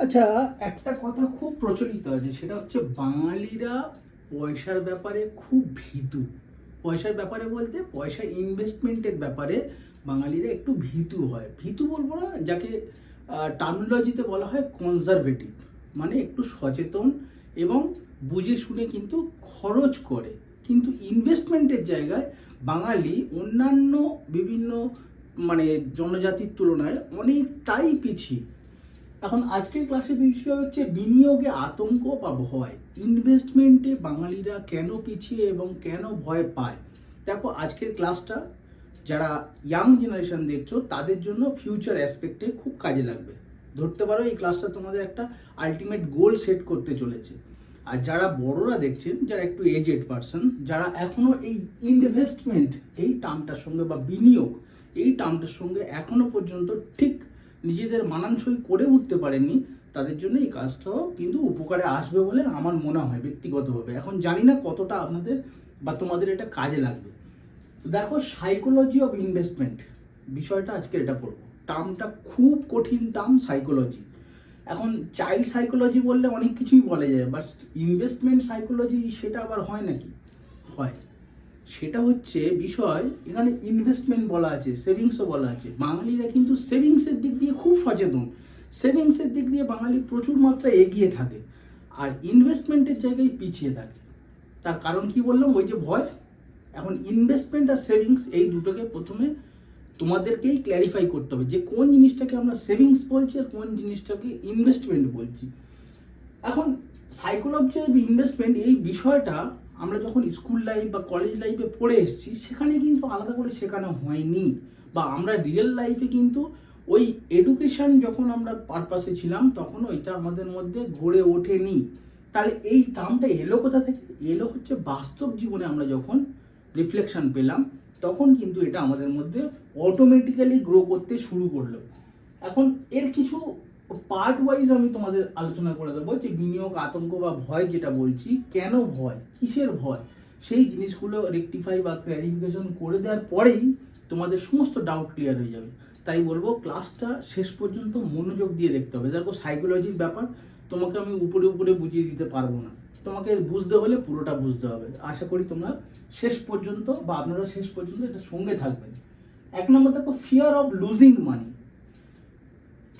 আচ্ছা। একটা কথা খুব প্রচলিত আছে, সেটা হচ্ছে বাঙালিরা পয়সার ব্যাপারে খুব ভীতু। পয়সার ব্যাপারে বলতে পয়সা ইনভেস্টমেন্টের ব্যাপারে বাঙালিরা একটু ভীতু হয়। ভীতু বলব না, যাকে টার্মিনোলজিতে বলা হয় কনজারভেটিভ মানে একটু সচেতন এবং বুঝে শুনে কিন্তু খরচ করে। কিন্তু ইনভেস্টমেন্টের জায়গায় বাঙালি অন্যান্য বিভিন্ন মানে জনজাতির তুলনায় অনেকটাই পিছিয়ে। এখন আজকের ক্লাসের বিষয় হচ্ছে বিনিয়োগে আতঙ্ক বা ভয়। ইনভেস্টমেন্টে বাঙালিরা কেন পিছিয়ে এবং কেন ভয় পায়? দেখো, আজকের ক্লাসটা যারা ইয়াং জেনারেশন দেখছ, তাদের জন্য ফিউচার অ্যাসপেক্টে খুব কাজে লাগবে। ধরতে পারো, এই ক্লাসটা তোমাদের একটা আলটিমেট গোল সেট করতে চলেছে। আর যারা বড়রা দেখছেন, যারা একটু এজেড পারসন যারা এখনও এই ইনভেস্টমেন্ট এই টার্মটার সঙ্গে বা বিনিয়োগ, এই টার্মটার সঙ্গে এখনও পর্যন্ত ঠিক নিজেদের মানানসই করে উঠতে পারেননি, তাদের জন্য এই কাজটাও কিন্তু উপকারে আসবে বলে আমার মনে হয় ব্যক্তিগতভাবে। এখন জানি না কতটা আপনাদের বা তোমাদের এটা কাজে লাগবে। দেখো সাইকোলজি অফ ইনভেস্টমেন্ট বিষয়টা আজকে এটা পড়ব টার্মটা খুব কঠিন টার্ম সাইকোলজি এখন চাইল্ড সাইকোলজি বললে অনেক কিছুই বলা যায় বাট ইনভেস্টমেন্ট সাইকোলজি সেটা আবার হয় নাকি? হয়। সেটা হচ্ছে বিষয়, এখানে ইনভেস্টমেন্ট বলা আছে সেভিংসও বলা আছে। বাঙালিরা কিন্তু সেভিংসের দিক দিয়ে খুব সচেতন। সেভিংসের দিক দিয়ে বাঙালি প্রচুর মাত্রায় এগিয়ে থাকে আর ইনভেস্টমেন্টের জায়গায় পিছিয়ে থাকে। তার কারণ কি বললাম? ওই যে ভয়। এখন ইনভেস্টমেন্ট আর সেভিংস এই দুটোকে প্রথমে তোমাদেরকেই ক্ল্যারিফাই করতে হবে যে কোন জিনিসটাকে আমরা সেভিংস বলছি আর কোন জিনিসটাকে ইনভেস্টমেন্ট বলছি। এখন সাইকোলজি অফ ইনভেস্টমেন্ট এই বিষয়টা আমরা যখন স্কুল লাইফ বা কলেজ লাইফে পড়ে এসেছি, সেখানে কিন্তু আলাদা করে শেখানো হয়নি। বা আমরা রিয়েল লাইফে কিন্তু ওই এডুকেশন যখন আমরা পারপাসে ছিলাম তখন ওইটা আমাদের মধ্যে গড়ে ওঠেনি। তাহলে এই টার্মটা এলো কোথা থেকে? এলো হচ্ছে বাস্তব জীবনে আমরা যখন রিফ্লেকশন পেলাম, তখন কিন্তু এটা আমাদের মধ্যে অটোমেটিক্যালি গ্রো করতে শুরু করল। এখন এর কিছু পার্ট ওয়াইজ আমি তোমাদের আলোচনা করে দেবো যে বিনিয়োগ, আতঙ্ক বা ভয় যেটা বলছি, কেন ভয়, কিসের ভয়? সেই জিনিসগুলো রেকটিফাই বা ক্ল্যারিফিকেশন করে দেওয়ার পরেই তোমাদের সমস্ত ডাউট ক্লিয়ার হয়ে যাবে। তাই বলব ক্লাসটা শেষ পর্যন্ত মনোযোগ দিয়ে দেখতে হবে। দেখো সাইকোলজির ব্যাপার, তোমাকে আমি উপরে উপরে বুঝিয়ে দিতে পারব না। তোমাকে বুঝতে হলে পুরোটা বুঝতে হবে। আশা করি তোমরা শেষ পর্যন্ত বা আপনারা শেষ পর্যন্ত এটা সঙ্গে থাকবেন। এক নম্বর দেখো ফিয়ার অফ লুজিং মানি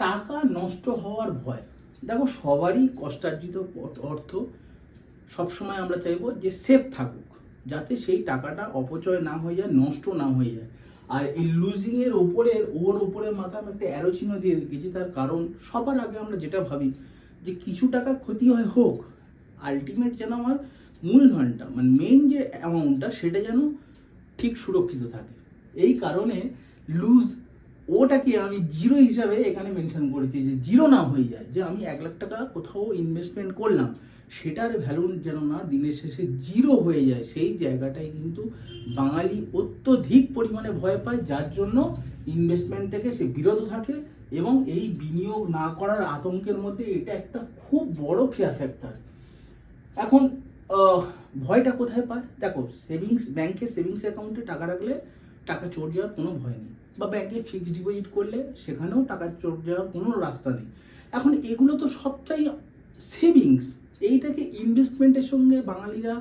টাকা নষ্ট হওয়ার ভয়। দেখো, সবারই কষ্টার্জিত অর্থ সবসময় আমরা চাইব যে সেফ থাকুক, যাতে সেই টাকাটা অপচয় না হয়ে যায়, নষ্ট না হয়ে যায়। আর এই লুজিং এর ওপরের ওর ওপরের মাথা আমি একটা অ্যারো দিয়ে রেখেছি, তার কারণ সবার আগে আমরা যেটা ভাবি, যে কিছু টাকা ক্ষতি হয় হোক আলটিমেট যেন আমার মূলধনটা মানে মেইন যে অ্যামাউন্টটা সেটা যেন ঠিক সুরক্ষিত থাকে। এই কারণে লুজ ওটাকে আমি জিরো হিসাবে এখানে মেনশন করেছি যে জিরো না হয়ে যায়, যে আমি এক লাখ টাকা কোথাও ইনভেস্টমেন্ট করলাম, সেটার ভ্যালু যেন না দিনের শেষে জিরো হয়ে যায়, সেই জায়গাটায় কিন্তু বাঙালি অত্যধিক পরিমাণে ভয় পায়, যার জন্য ইনভেস্টমেন্ট থেকে সে বিরত থাকে এবং এই বিনিয়োগ না করার আতঙ্কের মধ্যে এটা একটা খুব বড় ফেয়ার ফ্যাক্টর এখন ভয়টা কোথায় পায়? দেখো সেভিংস ব্যাংকে সেভিংস অ্যাকাউন্টে টাকা রাখলে টাকা চোর যাওয়ার কোনো ভয় নেই। বা ব্যাংকে ফিক্সড ডিপোজিট করলে সেখানেও টাকা চোর যাওয়ার কোনো রাস্তা নেই। এখন এগুলো তো সবটাই সেভিংস এইটাকে ইনভেস্টমেন্টের সঙ্গে বাঙালিরা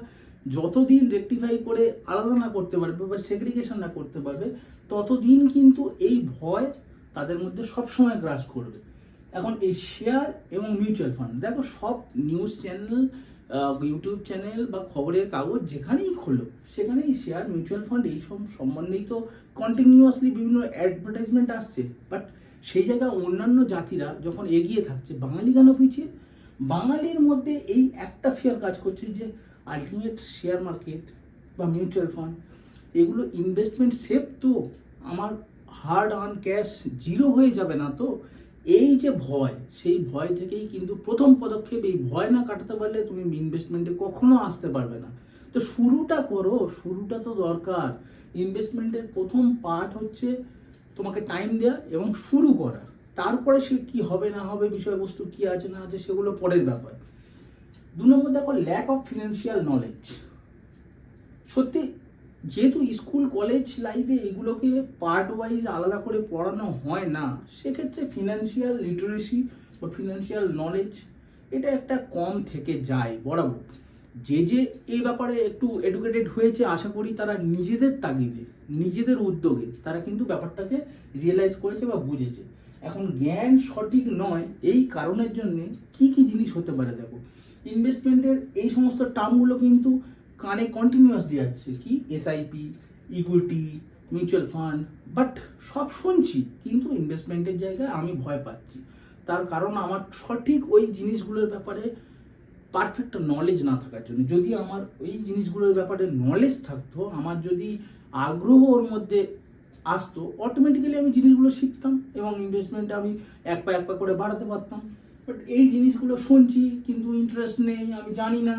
যতদিন রেকটিফাই করে আলাদা না করতে পারবে বা সেগ্রিগেশন না করতে পারবে, ততদিন কিন্তু এই ভয় তাদের মধ্যে সবসময় গ্রাস করবে। এখন এই শেয়ার এবং মিউচুয়াল ফান্ড দেখো সব নিউজ চ্যানেল ইউটিউব চ্যানেল বা খবরের কাগজ যেখানেই খোলো, সেখানেই শেয়ার মিউচুয়াল ফান্ড এইসব সম্বন্ধেই তো কন্টিনিউয়াসলি বিভিন্ন অ্যাডভার্টাইজমেন্ট আসছে। বাট সেই জায়গায় অন্যান্য জাতিরা যখন এগিয়ে থাকছে, বাঙালি কেন পিছিয়ে? বাঙালির মধ্যে এই একটা ফিয়ার কাজ করছে যে আলটিমেট শেয়ার মার্কেট বা মিউচুয়াল ফান্ড এগুলো ইনভেস্টমেন্ট সেফ তো, আমার হার্ড আর্ন ক্যাশ জিরো হয়ে যাবে না তো? এই যে ভয়, সেই ভয় থেকেই কিন্তু প্রথম পদক্ষেপ এই ভয় না কাটাতে পারলে তুমি ইনভেস্টমেন্টে কখনো আসতে পারবে না। তো শুরুটা করো, শুরুটা তো দরকার। ইনভেস্টমেন্টের প্রথম পার্ট হচ্ছে তোমাকে টাইম দেওয়া এবং শুরু করা। তারপরে সে কি হবে না হবে, বিষয়বস্তু কি আছে, না আছে, সেগুলো পরের ব্যাপার। দু নম্বর দেখো ল্যাক অফ ফিনান্সিয়াল নলেজ সত্যি যেহেতু স্কুল, কলেজ লাইফে এগুলোকে পার্ট ওয়াইজ আলাদা করে পড়ানো হয় না, সেক্ষেত্রে ফিনান্সিয়াল লিটারেসি বা ফিনান্সিয়াল নলেজ এটা একটা কম থেকে যায়, বরাবর। যে যে এই ব্যাপারে একটু এডুকেটেড হয়েছে, আশা করি তারা নিজেদের তাগিদে, নিজেদের উদ্যোগে তারা কিন্তু ব্যাপারটাকে রিয়েলাইজ করেছে বা বুঝেছে। এখন জ্ঞান সঠিক নয়, এই কারণের জন্যে কি কি জিনিস হতে পারে দেখো। ইনভেস্টমেন্টের এই সমস্ত টার্মগুলো কিন্তু কানে কন্টিনিউয়াসলি আসছে কি? SIP equity mutual fund but সব শুনছি, কিন্তু ইনভেস্টমেন্টের জায়গায় আমি ভয় পাচ্ছি। তার কারণ আমার সঠিক ওই জিনিসগুলোর ব্যাপারে পারফেক্ট নলেজ না থাকার জন্য। যদি আমার ওই জিনিসগুলোর ব্যাপারে নলেজ থাকতো, আমার যদি আগ্রহ ওর মধ্যে আসতো অটোমেটিক্যালি আমি জিনিসগুলো শিখতাম এবং ইনভেস্টমেন্ট আমি এক পা এক পা করে বাড়াতে পারতাম। এই জিনিসগুলো শুনছি, কিন্তু ইন্টারেস্ট নেই, আমি জানি না।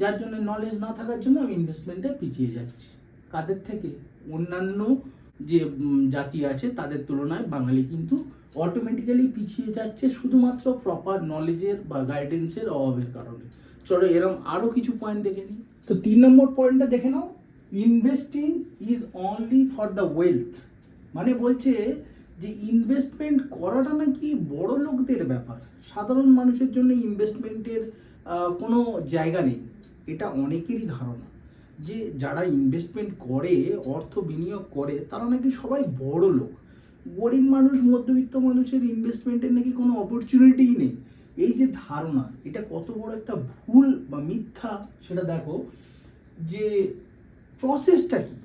যার জন্য নলেজ না থাকার জন্য আমি ইনভেস্টমেন্টে পিছিয়ে যাচ্ছি। কাদের থেকে? অন্যান্য যে জাতি আছে, তাদের তুলনায় বাঙালি কিন্তু অটোমেটিক্যালি পিছিয়ে যাচ্ছে শুধুমাত্র প্রপার নলেজের বা গাইডেন্সের অভাবের কারণে। চলো এরকম আরও কিছু পয়েন্ট দেখে নিই। তো তিন নম্বর পয়েন্টটা দেখে নাও। Investing is only for the wealth মানে বলছে যে ইনভেস্টমেন্ট করাটা নাকি বড় লোকদের ব্যাপার। সাধারণ মানুষের জন্য ইনভেস্টমেন্টের কোনো জায়গা নেই। এটা অনেকেরই ধারণা। যে যারা ইনভেস্টমেন্ট করে, অর্থ বিনিয়োগ করে, তারা নাকি সবাই বড় লোক। গরিব মানুষ, মধ্যবিত্ত মানুষের ইনভেস্টমেন্টের নাকি কোনো অপরচুনিটিই নেই। এই যে ধারণা, এটা কত বড় একটা ভুল বা মিথ্যা সেটা দেখো। যে প্রসেসটা কি?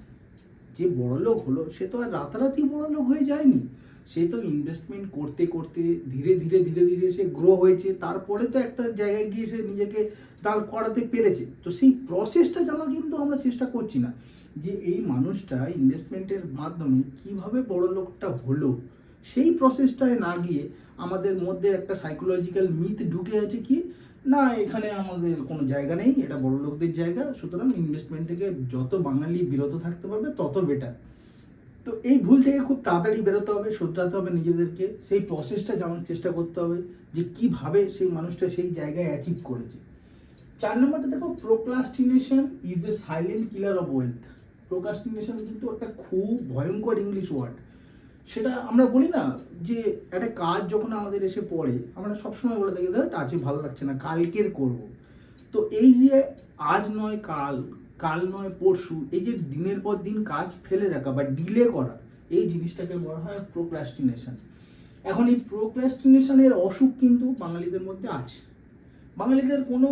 যে বড় লোক হলো, সে তো আর রাতারাতি বড় লোক হয়ে যায়নি। সে তো ইনভেস্টমেন্ট করতে করতে ধীরে ধীরে ধীরে ধীরে সে গ্রো হয়েছে। তারপরে তো একটা জায়গায় গিয়ে সে নিজেকে দাঁড় করাতে পেরেছে। তো সেই প্রসেসটা জানার কিন্তু আমরা চেষ্টা করছি না। যে এই মানুষটা ইনভেস্টমেন্টের মাধ্যমে কীভাবে বড় লোকটা হলো, সেই প্রসেসটায় না গিয়ে আমাদের মধ্যে একটা সাইকোলজিক্যাল মিথ ঢুকে আছে কি, না, এখানে আমাদের কোনো জায়গা নেই, এটা বড় লোকদের জায়গা। সুতরাং ইনভেস্টমেন্ট থেকে যত বাঙালি বিরত থাকতে পারবে, তত বেটার তো এই ভুল থেকে খুব তাড়াতাড়ি বেরোতে হবে, শুধরাতে হবে নিজেদেরকে। সেই প্রসেসটা জানার চেষ্টা করতে হবে যে কীভাবে সেই মানুষটা সেই জায়গায় অ্যাচিভ করেছে। চার নম্বরটা দেখো procrastination is a silent killer of wealth procrastination কিন্তু একটা খুব ভয়ঙ্কর ইংলিশ ওয়ার্ড সেটা আমরা বলি না যে একটা কাজ যখন আমাদের এসে পড়ে, আমরা সবসময় বলে থাকি ধর আজকে ভালো লাগছে না, কালকের করব। তো এই যে আজ নয় কাল কাল নয়, পরশু, এই যে দিনের পর দিন কাজ ফেলে রাখা বা ডিলে করা, এই জিনিসটাকে বলা হয় প্রোক্রাস্টিনেশন এখন এই প্রোক্রাস্টিনেশনের অসুখ কিন্তু বাঙালিদের মধ্যে আছে। বাঙালিদের কোনো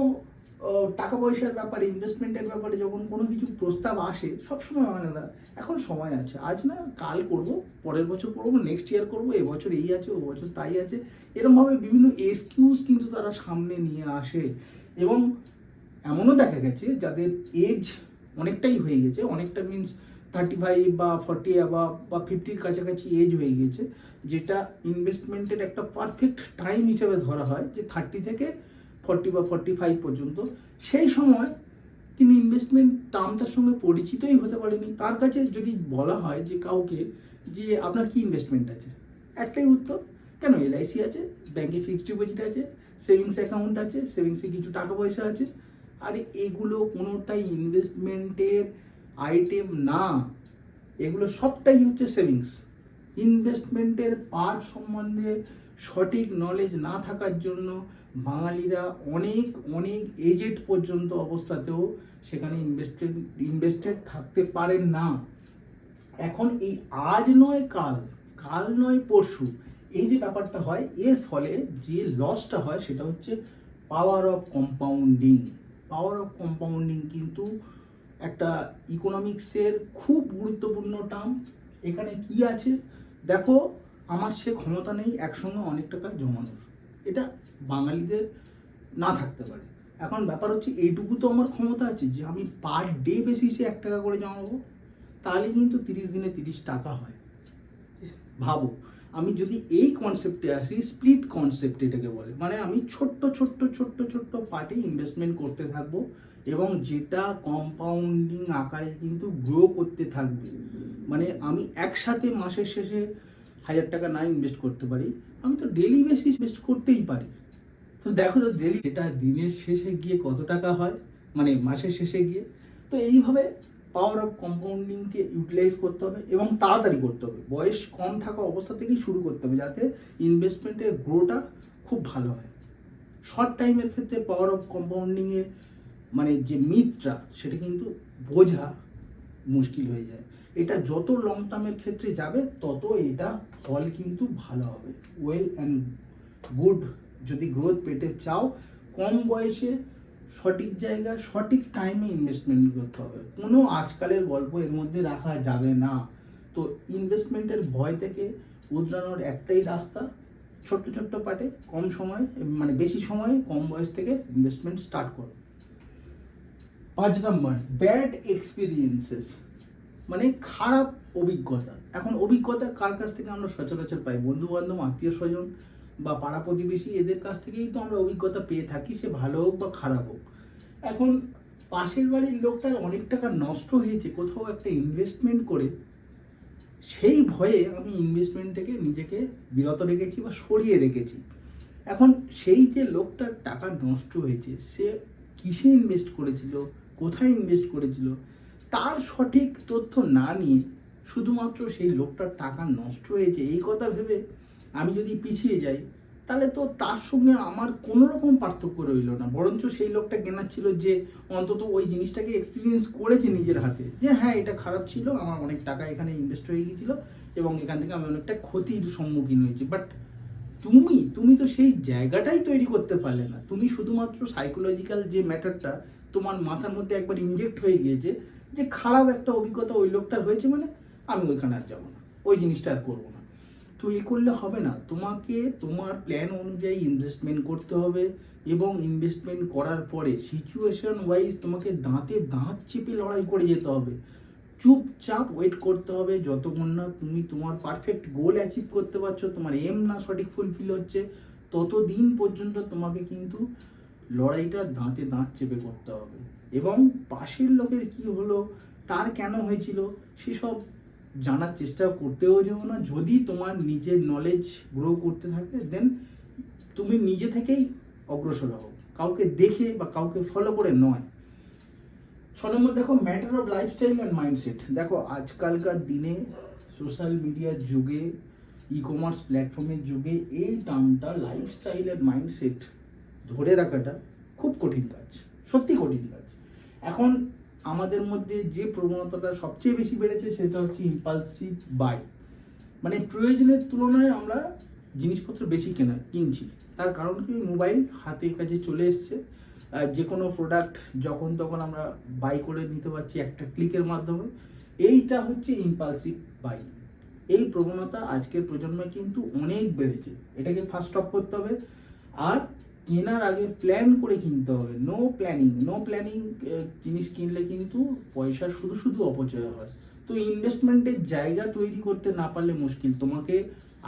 টাকা পয়সার ব্যাপারে ইনভেস্টমেন্টের ব্যাপারে যখন কোনো কিছু প্রস্তাব আসে, সবসময় মানে দা এখন সময় আছে। আজ না, কাল করব, পরের বছর করব নেক্সট ইয়ার করব এবছর এই আছে, ও বছর তাই আছে। এরকমভাবে বিভিন্ন এক্সকিউজ কিন্তু তারা সামনে নিয়ে আসে। এবং এমনও দেখা গেছে যাদের এজ অনেকটাই হয়ে গেছে, অনেকটা মিনস থার্টি ফাইভ বা ফর্টি বা বা ফিফটির কাছাকাছি এজ হয়ে গেছে, যেটা ইনভেস্টমেন্টের একটা পারফেক্ট টাইম হিসেবে ধরা হয় যে থার্টি থেকে ফর্টি বা ফর্টি ফাইভ পর্যন্ত। সেই সময় তিনি ইনভেস্টমেন্ট টার্মটার সঙ্গে পরিচিতই হতে পারেনি তার কাছে যদি বলা হয় যে কাউকে যে আপনার কি ইনভেস্টমেন্ট আছে? একটাই উত্তর, কেন? এলআইসি আছে ব্যাংকে ফিক্সড ডিপোজিট আছে সেভিংস অ্যাকাউন্ট আছে সেভিংসে কিছু টাকা পয়সা আছে আরে এগুলো কোনোটাই ইনভেস্টমেন্টের আইটেম না। এগুলো সবটাই হচ্ছে সেভিংস ইনভেস্টমেন্টের পার্ট সম্বন্ধে সঠিক নলেজ না থাকার জন্য বাঙালিরা অনেক অনেক এজেড পর্যন্ত অবস্থাতেও সেখানে ইনভেস্টেড ইনভেস্টেড থাকতে পারেন না। এখন এই আজ নয় কাল কাল নয় পরশু, এই যে ব্যাপারটা হয়, এর ফলে যে লসটা হয় সেটা হচ্ছে power of compounding power of compounding কিন্তু একটা ইকোনমিক্সের খুব গুরুত্বপূর্ণ টার্ম এখানে কি আছে? দেখো, আমার সে ক্ষমতা নেই, একসঙ্গে অনেক টাকা জমানোর। এটা বাঙালিদের না থাকতে পারে। এখন ব্যাপার হচ্ছে, এইটুকু তো আমার ক্ষমতা আছে যে আমি পার ডে বেসিসে এক টাকা করে জমাবো। তাহলে কিন্তু তিরিশ দিনে তিরিশ টাকা হয়। ভাবো। আমি যদি এই কনসেপ্টে আসি স্প্লিট কনসেপ্ট এটাকে বলে। মানে আমি ছোট্ট ছোট্ট ছোট্ট ছোট্ট পার্টে ইনভেস্টমেন্ট করতে থাকব এবং যেটা কম্পাউন্ডিং আকারে কিন্তু গ্রো করতে থাকবে। মানে আমি একসাথে মাসের শেষে হাজার টাকা না ইনভেস্ট করতে পারি, আমি তো ডেলি বেসিস ইনভেস্ট করতেই পারি। তো দেখো তো ডেলি এটা দিনের শেষে গিয়ে কত টাকা হয়? মানে মাসের শেষে গিয়ে। তো এইভাবে পাওয়ার অফ কম্পাউন্ডিংকে ইউটিলাইজ করতে হবে এবং তাড়াতাড়ি করতে হবে। বয়স কম থাকা অবস্থা থেকেই শুরু করতে হবে যাতে ইনভেস্টমেন্টের গ্রোটা খুব ভালো হয়। শর্ট টাইমের ক্ষেত্রে পাওয়ার অফ কম্পাউন্ডিংয়ের মানে যে মিথটা সেটা কিন্তু বোঝা মুশকিল হয়ে যায়। এটা যত লং টার্মের ক্ষেত্রে যাবে, তত এটা ফল কিন্তু ভালো হবে। ওয়েল অ্যান্ড গুড যদি গ্রোথ পেতে চাও, কম বয়সে সঠিক জায়গায় সঠিক টাইমে ইনভেস্টমেন্ট করতে হবে। কোনো আজকালের গল্প এর মধ্যে রাখা যাবে না। তো ইনভেস্টমেন্টের ভয় থেকে উদ্রানোর একটাই রাস্তা, ছোট্ট ছোট্ট পার্টে কম সময় মানে বেশি সময়, কম বয়স থেকে ইনভেস্টমেন্ট স্টার্ট করো। পাঁচ নম্বর ব্যাড এক্সপিরিয়েন্সেস মানে খারাপ অভিজ্ঞতা। এখন অভিজ্ঞতা কার কাছ থেকে আমরা সচরাচর পাই? বন্ধু বান্ধব আত্মীয় স্বজন বা পাড়া প্রতিবেশী এদের কাছ থেকেই তো আমরা অভিজ্ঞতা পেয়ে থাকি, সে ভালো হোক বা খারাপ হোক। এখন পাশের বাড়ির লোকটার অনেক টাকা নষ্ট হয়েছে, কোথাও একটা ইনভেস্টমেন্ট করে, সেই ভয়ে আমি ইনভেস্টমেন্ট থেকে নিজেকে বিরত রেখেছি বা সরিয়ে রেখেছি। এখন সেই যে লোকটার টাকা নষ্ট হয়েছে, সে কিসে ইনভেস্ট করেছিল, কোথায় ইনভেস্ট করেছিল, তার সঠিক তথ্য না নিয়ে শুধুমাত্র সেই লোকটার টাকা নষ্ট হয়েছে, এই কথা ভেবে আমি যদি পিছিয়ে যাই, তাহলে তো তার সঙ্গে আমার কোনো রকম পার্থক্য রইল না। বরঞ্চ সেই লোকটা কেনার ছিল যে অন্তত ওই জিনিসটাকে এক্সপিরিয়েন্স করেছে নিজের হাতে। যে হ্যাঁ এটা খারাপ ছিল, আমার অনেক টাকা এখানে ইনভেস্ট হয়ে গিয়েছিল এবং এখান থেকে আমি অনেকটা ক্ষতির সম্মুখীন হয়েছি। বাট তুমি তুমি তো সেই জায়গাটাই তৈরি করতে পারলে না। তুমি শুধুমাত্র সাইকোলজিক্যাল যে ম্যাটারটা তোমার মাথার মধ্যে একবার ইনজেক্ট হয়ে গিয়েছে যে খারাপ একটা অভিজ্ঞতা ওই লোকটার হয়েছে মানে আমি ওইখানে আর যাব না। ওই জিনিসটা আর করব না। তো এ করলে হবে না। তোমাকে তোমার প্ল্যান অনুযায়ী ইনভেস্টমেন্ট করতে হবে এবং ইনভেস্টমেন্ট করার পরে সিচুয়েশন ওয়াইজ তোমাকে দাঁতে দাঁত চেপে লড়াই করে যেতে হবে। চুপচাপ ওয়েট করতে হবে যতক্ষণ না তুমি তোমার পারফেক্ট গোল অ্যাচিভ করতে পারছ, তোমার এম না সঠিক ফুলফিল হচ্ছে, ততদিন পর্যন্ত তোমাকে কিন্তু লড়াইটা দাঁতে দাঁত চেপে করতে হবে। এবং পাশের লোকের কি হলো, তার কেন হয়েছিল, সেসব জানার চেষ্টা করতেও যেও না। যদি তোমার নিজের নলেজ গ্রো করতে থাকে দেন তুমি নিজে থেকেই অগ্রসর হও। কাউকে দেখে বা কাউকে ফলো করে নয়। ছ নম্বর, দেখো matter of lifestyle and mindset দেখো, আজকালকার দিনে সোশ্যাল মিডিয়ার যুগে ই কমার্স প্ল্যাটফর্মের যুগে, এই টার্মটা লাইফস্টাইল অ্যান্ড মাইন্ডসেট ধরে রাখাটা খুব কঠিন কাজ। সত্যি কঠিন কাজ। এখন আমাদের মধ্যে যে প্রবণতাটা সবচেয়ে বেশি বেড়েছে সেটা হচ্ছে ইম্পালসিভ বাই মানে প্রয়োজনের তুলনায় আমরা জিনিসপত্র বেশি কেনা, কিনছি। তার কারণ কি? মোবাইল হাতের কাছে চলে এসছে। যে কোনো প্রোডাক্ট যখন তখন আমরা বাই করে নিতে পারছি একটা ক্লিকের মাধ্যমে। এইটা হচ্ছে ইম্পালসিভ বাই এই প্রবণতা আজকের প্রজন্মে কিন্তু অনেক বেড়েছে। এটাকে ফার্স্ট অফ করতে হবে। আর কেনার আগে প্ল্যান করে কিনতে হবে। নো প্ল্যানিং নো প্ল্যানিং জিনিস কিনলে কিন্তু পয়সা শুধু শুধু অপচয় হয়। তো ইনভেস্টমেন্টের জায়গা তৈরি করতে না পারলে মুশকিল। তোমাকে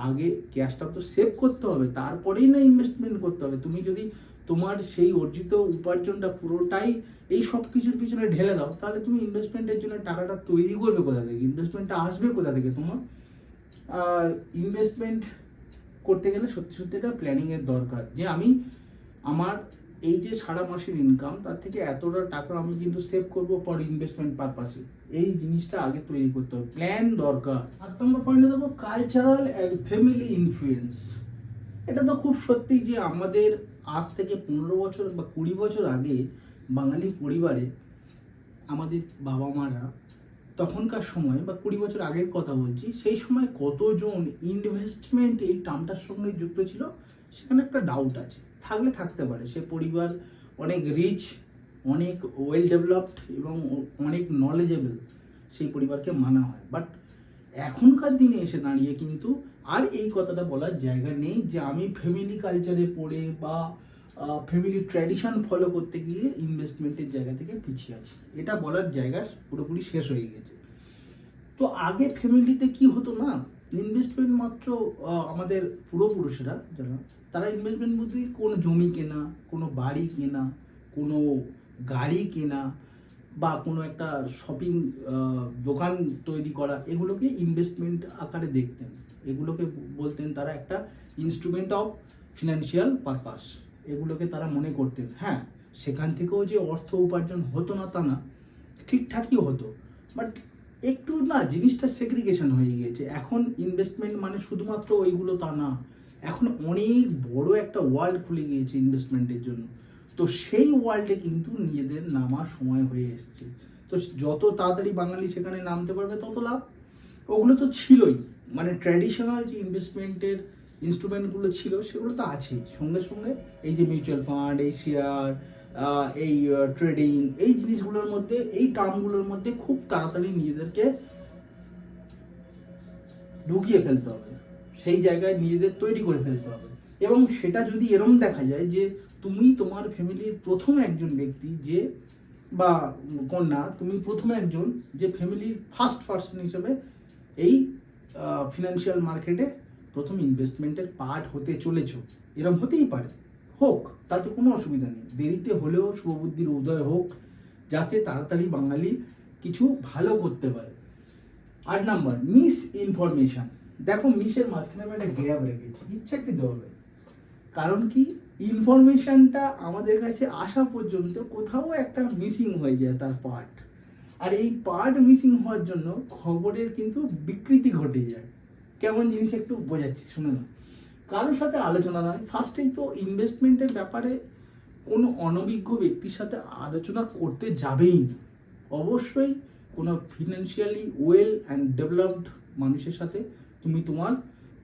আগে ক্যাশটা তো সেভ করতে হবে, তারপরেই না ইনভেস্টমেন্ট করতে হবে। তুমি যদি তোমার সেই অর্জিত উপার্জনটা পুরোটাই এই সব কিছুর পিছনে ঢেলে দাও, তাহলে তুমি ইনভেস্টমেন্টের জন্য টাকাটা তৈরি করবে কোথা থেকে? ইনভেস্টমেন্টটা আসবে কোথা থেকে তোমার? আর ইনভেস্টমেন্ট করতে গেলে সত্যি সত্যি একটা প্ল্যানিংয়ের দরকার। যে আমি আমার এই যে সারা মাসের ইনকাম তার থেকে এতটা টাকা আমি কিন্তু সেভ করব ফর ইনভেস্টমেন্ট পারপাসে এই জিনিসটা আগে তৈরি করতে হবে। প্ল্যান দরকার। আর নম্বর পয়েন্টে দেবো কালচারাল অ্যান্ড ফ্যামিলি ইনফ্লুয়েন্স এটা তো খুব সত্যি যে আমাদের আজ থেকে পনেরো বছর বা কুড়ি বছর আগে বাঙালি পরিবারে আমাদের বাবা মারা তখনকার সময় বা কুড়ি বছর আগের কথা বলছি, সেই সময় কতজন ইনভেস্টমেন্ট এই টার্মটার সঙ্গে যুক্ত ছিল, সেখানে একটা ডাউট আছে। থাকলে থাকতে পারে। সে পরিবার অনেক রিচ অনেক ওয়েল ডেভেলপড এবং অনেক নলেজেবল সেই পরিবারকে মানা হয়। বাট এখনকার দিনে এসে দাঁড়িয়ে কিন্তু আর এই কথাটা বলার জায়গা নেই যে আমি ফ্যামিলি কালচারে পড়ে বা ফ্যামিলি ট্র্যাডিশন ফলো করতে গিয়ে ইনভেস্টমেন্টের জায়গা থেকে পিছিয়ে আছি। এটা বলার জায়গা পুরোপুরি শেষ হয়ে গেছে। তো আগে ফ্যামিলিতে কি হতো না? ইনভেস্টমেন্ট মাত্র আমাদের পূর্বপুরুষেরা যারা, তারা ইনভেস্টমেন্ট বলতে কোনো জমি কেনা, কোনো বাড়ি কেনা, কোনো গাড়ি কেনা বা কোনো একটা শপিং দোকান তৈরি করা, এগুলোকে ইনভেস্টমেন্ট আকারে দেখতেন। এগুলোকে বলতেন তারা একটা ইনস্ট্রুমেন্ট অফ ফিনান্সিয়াল পারপাস এগুলোকে তারা মনে করতেন। হ্যাঁ সেখান থেকেও যে অর্থ উপার্জন হতো না তা না, ঠিকঠাকই হতো। বাট একটু না জিনিসটা সেগ্রিগেশন হয়ে গিয়েছে। এখন ইনভেস্টমেন্ট মানে শুধুমাত্র ওইগুলো তা না, এখন অনেক বড় একটা ওয়ার্ল্ড খুলে গিয়েছে ইনভেস্টমেন্টের জন্য। তো সেই ওয়ার্ল্ডে কিন্তু নিজেদের নামার সময় হয়ে এসছে। তো যত তাড়াতাড়ি বাঙালি সেখানে নামতে পারবে তত লাভ। ওগুলো তো ছিলই মানে ট্র্যাডিশনাল যে ইনভেস্টমেন্টের ইনস্ট্রুমেন্টগুলো ছিল সেগুলো তো আছেই। সঙ্গে সঙ্গে এই যে মিউচুয়াল ফান্ড এই শেয়ার এই ট্রেডিং এই জিনিসগুলোর মধ্যে, এই টার্মগুলোর মধ্যে খুব তাড়াতাড়ি নিজেদেরকে ঢুকিয়ে ফেলতে হবে। সেই জায়গায় নিজেদের তৈরি করে ফেলতে হবে। এবং সেটা যদি এরম দেখা যায় যে তুমি তোমার ফ্যামিলির প্রথম একজন ব্যক্তি যে, বা কন্যা, তুমি প্রথম একজন যে ফ্যামিলির ফার্স্ট পার্সন হিসেবে এই ফিনান্সিয়াল মার্কেটে প্রথম ইনভেস্টমেন্টের পার্ট হতে চলেছো। এরম হতেই পারে। হোক, তাতে কোনো অসুবিধা নেই। দেরিতে হলেও শুভবুদ্ধির উদয় হোক, যাতে তাড়াতাড়ি বাঙালি কিছু ভালো করতে পারে। আট নাম্বার, মিস ইনফরমেশন। দেখো, মিসের মাঝখানে আমি একটা গ্যাপ রেখেছি। ইচ্ছাকৃতভাবে কারণ কি, ইনফরমেশনটা আমাদের কাছে আসা পর্যন্ত কোথাও একটা মিসিং হয়ে যায় তার পার্ট আর এই পার্ট মিসিং হওয়ার জন্য খবরের কিন্তু বিকৃতি ঘটে যায়। কেমন জিনিস একটু বোঝাচ্ছি, শুনে না কারোর সাথে আলোচনা নয়। ফার্স্টেই তো ইনভেস্টমেন্টের ব্যাপারে কোনো অনভিজ্ঞ ব্যক্তির সাথে আলোচনা করতে যাবেই অবশ্যই কোনো ফিনান্সিয়ালি ওয়েল অ্যান্ড ডেভেলপড মানুষের সাথে তুমি তোমার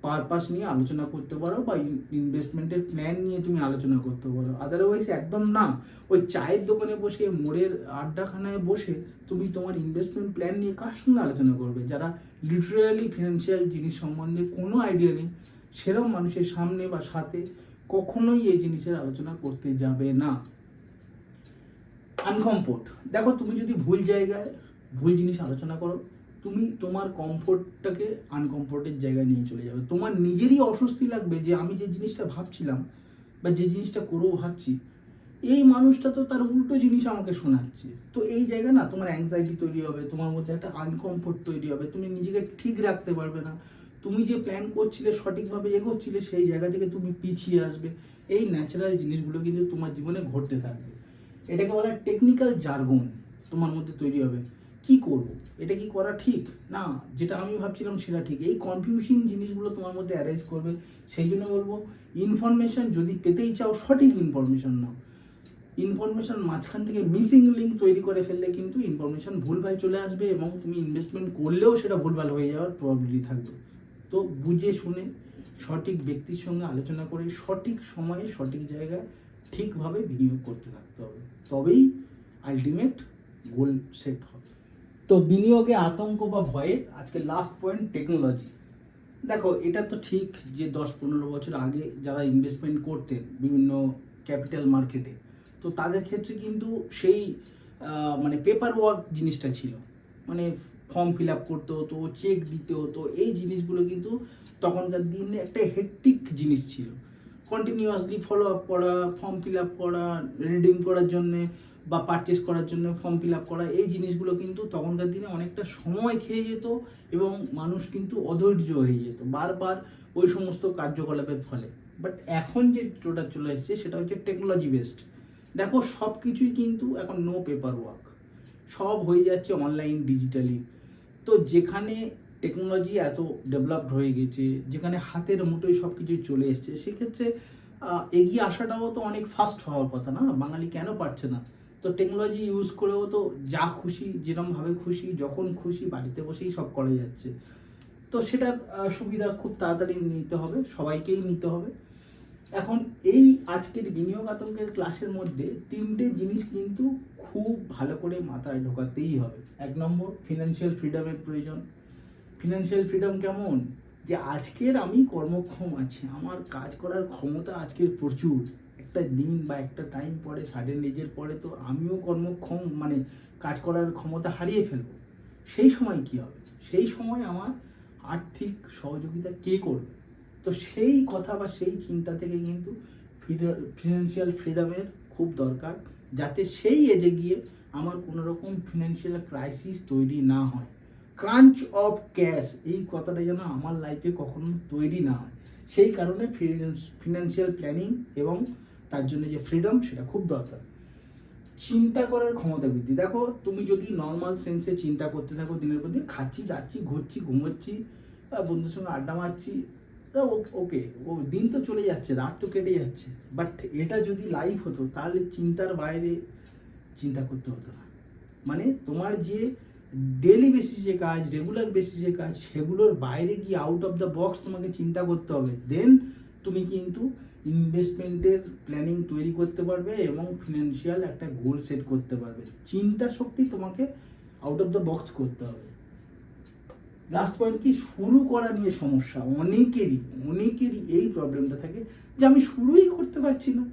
পারপাস নিয়ে আলোচনা করতে পারো বা ইনভেস্টমেন্টের প্ল্যান নিয়ে তুমি আলোচনা করতে পারো। আদারওয়াইজ একদম না। ওই চায়ের দোকানে বসে, মোড়ের আড্ডাখানায় বসে তুমি তোমার ইনভেস্টমেন্ট প্ল্যান নিয়ে কার সঙ্গে আলোচনা করবে? যারা লিটারালি ফিনান্সিয়াল জিনিস সম্বন্ধে কোনো আইডিয়া নেই সেরকম মানুষের সামনে বা সাথে কখনোই এই জিনিসের আলোচনা করতে যাবে না। আনকমফোর্ট দেখো, তুমি যদি ভুল জায়গায় ভুল জিনিস আলোচনা করো, তুমি তোমার কমফোর্টটাকে আনকমফোর্টের জায়গায় নিয়ে চলে যাবে। তোমার নিজেরই অস্বস্তি লাগবে যে আমি যে জিনিসটা ভাবছিলাম বা যে জিনিসটা করব ভাবছি, এই মানুষটা তো তার উল্টো জিনিস আমাকে শোনাচ্ছে। তো এই জায়গা না, তোমার অ্যাংজাইটি তৈরি হবে, তোমার মধ্যে একটা আনকমফোর্ট তৈরি হবে, তুমি নিজেকে ঠিক রাখতে পারবে না। তুমি যে প্ল্যান করছিলে, সঠিকভাবে এগোচ্ছিলে সেই জায়গা থেকে তুমি পিছিয়ে আসবে। এই ন্যাচারাল জিনিসগুলো কিন্তু তোমার জীবনে ঘটতে থাকবে। এটাকে বলা টেকনিক্যাল জার্গন তোমার মধ্যে তৈরি হবে। কি করব? এটা কি করা ঠিক? না, যেটা আমি ভাবছিলাম সেটা ঠিক। এই কনফিউশন জিনিসগুলো তোমার মধ্যে অ্যারাইজ করবে। সেই জন্য বলব ইনফরমেশন যদি পেতেই চাও, সঠিক ইনফরমেশন নাও। ইনফরমেশন মাঝখান থেকে মিসিং লিঙ্ক তৈরি করে ফেললে কিন্তু ইনফরমেশন ভুলভাল চলে আসবে এবং তুমি ইনভেস্টমেন্ট করলেও সেটা ভুলভাল হয়ে যাওয়ার প্রবাবিলিটি থাকবে। তো বুঝে শুনে সঠিক ব্যক্তির সঙ্গে আলোচনা করে সঠিক সময়ে সঠিক জায়গায় ঠিকভাবে বিনিয়োগ করতে থাকতে হবে। তবেই আলটিমেট গোল সেট হবে। তো বিনিয়োগে আতঙ্ক বা ভয়ে আজকে লাস্ট পয়েন্ট টেকনোলজি দেখো, এটা তো ঠিক যে দশ পনেরো বছর আগে যারা ইনভেস্টমেন্ট করতেন বিভিন্ন ক্যাপিটাল মার্কেটে তো তাদের ক্ষেত্রে কিন্তু সেই মানে পেপার ওয়ার্ক জিনিসটা ছিল। মানে ফর্ম ফিল আপ করতে হতো চেক দিতে হতো, এই জিনিসগুলো কিন্তু তখনকার দিনে একটা হেকটিক জিনিস ছিল। কন্টিনিউয়াসলি ফলো আপ করা ফর্ম ফিল আপ করা রিডিম করার জন্য বা পারচেস করার জন্য ফর্ম ফিল আপ করা, এই জিনিসগুলো কিন্তু তখনকার দিনে অনেকটা সময় খেয়ে যেত এবং মানুষ কিন্তু অধৈর্য হয়ে যেত, বারবার ওই সমস্ত কার্যকলাপের ফলে। বাট এখন যে যেটা চলে এসেছে সেটা হচ্ছে টেকনোলজি বেসড দেখো সব কিছুই কিন্তু এখন নো পেপার ওয়ার্ক সব হয়ে যাচ্ছে অনলাইন ডিজিটালি তো যেখানে টেকনোলজি এত ডেভেলপড হয়ে গেছে, যেখানে হাতের মুঠোয় সব কিছু চলে এসছে, সেক্ষেত্রে এগিয়ে আসাটাও তো অনেক ফাস্ট হওয়ার কথা না? বাঙালি কেন পারছে না? তো টেকনোলজি ইউজ করেও তো যা খুশি, যেরমভাবে খুশি, যখন খুশি, বাড়িতে বসেই সব করা যাচ্ছে। তো সেটার সুবিধা খুব তাড়াতাড়ি নিতে হবে, সবাইকেই নিতে হবে। এখন এই আজকের বিনিয়োগ আতঙ্কের ক্লাসের মধ্যে তিনটে জিনিস কিন্তু খুব ভালো করে মাথায় ঢোকাতেই হবে। এক নম্বর ফিনান্সিয়াল ফ্রিডমের প্রয়োজন। ফিনান্সিয়াল ফ্রিডম কেমন? যে আজকের আমি কর্মক্ষম আছি, আমার কাজ করার ক্ষমতা আজকের প্রচুর। একটা দিন বা একটা টাইম পরে সাডেন এজের পরে তো আমিও কর্মক্ষম মানে কাজ করার ক্ষমতা হারিয়ে ফেলব। সেই সময় কি হবে? সেই সময় আমার আর্থিক সহযোগিতা কে করবে? তো সেই কথা বা সেই চিন্তা থেকে কিন্তু ফিনান্সিয়াল ফ্রিডমের খুব দরকার, যাতে সেই এজে গিয়ে আমার কোনো রকম ফিনান্সিয়াল ক্রাইসিস তৈরি না হয়। ক্রাঞ্চ অফ ক্যাশ এই কথাটা যেন আমার লাইফে কখনো তৈরি না হয়। সেই কারণে ফিনান্সিয়াল প্ল্যানিং এবং তার জন্য যে ফ্রিডম সেটা খুব দরকার। চিন্তা করার ক্ষমতা বৃদ্ধি। দেখো, তুমি যদি নর্মাল সেন্সে চিন্তা করতে থাকো দিনের প্রতি খাচ্ছি, যাচ্ছি, ঘুরছি, ঘুমোচ্ছি বন্ধুর সঙ্গে আড্ডা মারছি তা ওকে, ও দিন তো চলে যাচ্ছে, রাত তো কেটে যাচ্ছে। বাট এটা যদি লাইফ হতো, তাহলে চিন্তার বাইরে চিন্তা করতে হতো না। মানে তোমার যে ডেলি বেসিসে কাজ রেগুলার বেসিসে কাজ, সেগুলোর বাইরে গিয়ে আউট অফ দ্য বক্স তোমাকে চিন্তা করতে হবে। দেন তুমি কিন্তু ইনভেস্টমেন্টের প্ল্যানিং তৈরি করতে পারবে এবং ফিনান্সিয়াল একটা গোল সেট করতে পারবে। চিন্তা শক্তি তোমাকে আউট অফ দ্য বক্স করতে হবে। লাস্ট পয়েন্ট কি? শুরু করা নিয়ে সমস্যা। অনেকেরই অনেকেরই এই প্রবলেমটা থাকে যে আমি শুরুই করতে পারছি না।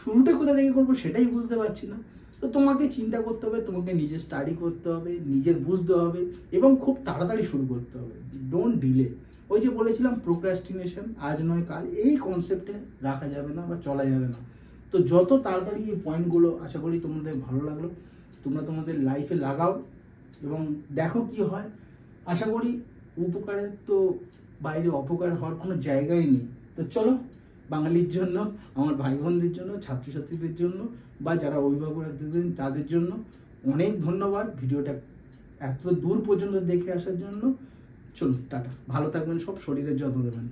শুরুটা কোথা থেকে করব সেটাই বুঝতে পারছি না। তো তোমাকে চিন্তা করতে হবে, তোমাকে নিজে স্টাডি করতে হবে, নিজের বুঝতে হবে এবং খুব তাড়াতাড়ি শুরু করতে হবে। ডোন্ট ডিলে ওই যে বলেছিলাম প্রোক্রাস্টিনেশন আজ নয় কাল, এই কনসেপ্টে রাখা যাবে না বা চলা যাবে না। তো যত তাড়াতাড়ি এই পয়েন্টগুলো আশা করি তোমাদের ভালো লাগল। তোমরা তোমাদের লাইফে লাগাও এবং দেখো কি হয়। আশা করি উপকারের তো বাইরে অপকার হওয়ার কোনো জায়গাই নেই। তো চলো, বাঙালির জন্য, আমার ভাই বোনদের জন্য, ছাত্রছাত্রীদের জন্য, বা যারা অভিভাবকরা দেবেন তাদের জন্য অনেক ধন্যবাদ ভিডিওটা এত দূর পর্যন্ত দেখে আসার জন্য। চলুন, টাটা। ভালো থাকবেন সব, শরীরের যত্ন দেবেন